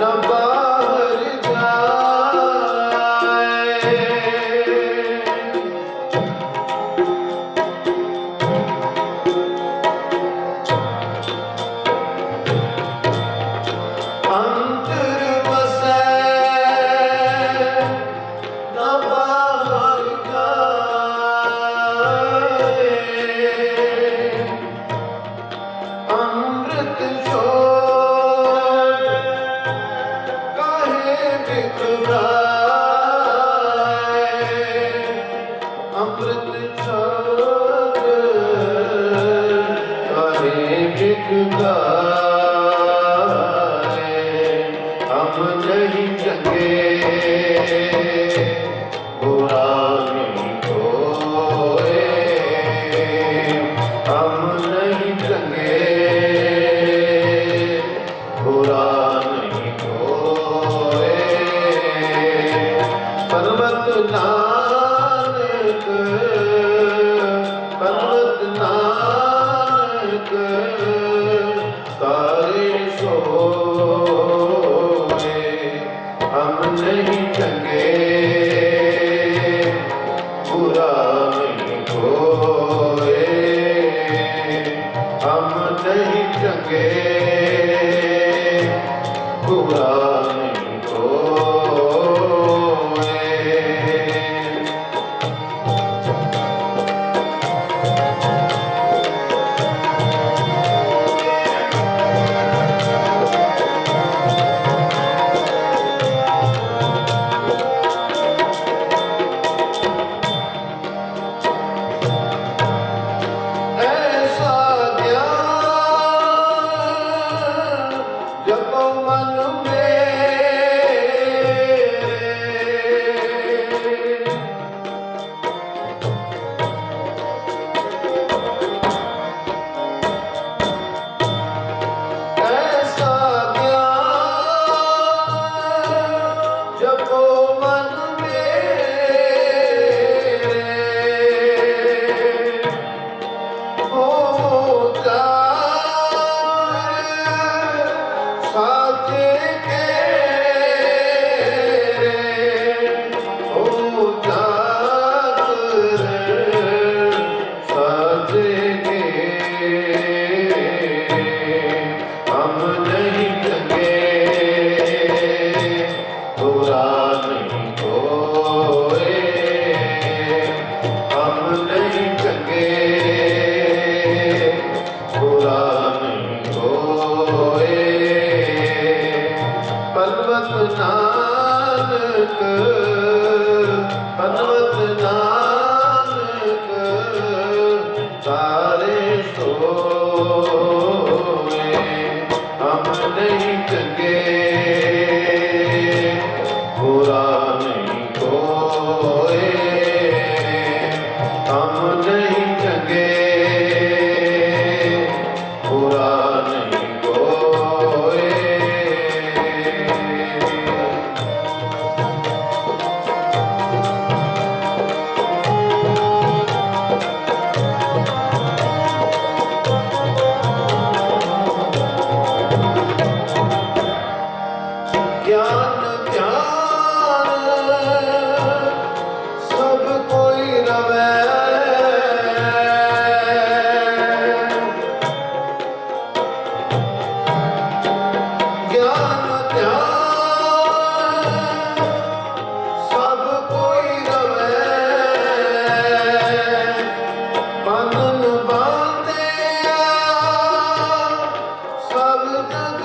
Rabbana falou. Nanak ਤਾਰੇ ਸੋਏ ਹਮ ਨਹੀਂ ਚੰਗੇ ਹੋਰਾ ਨਹੀਂ ਕੋਏ ਹਮ ਨਹੀਂ oh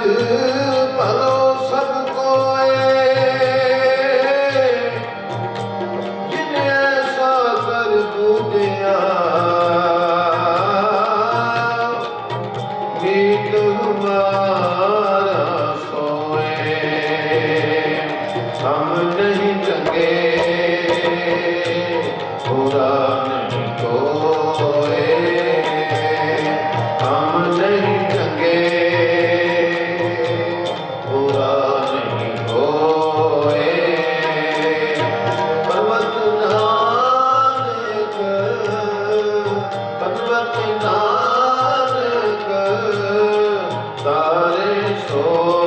Hello. ਤਾਰੇ ਸੋਏ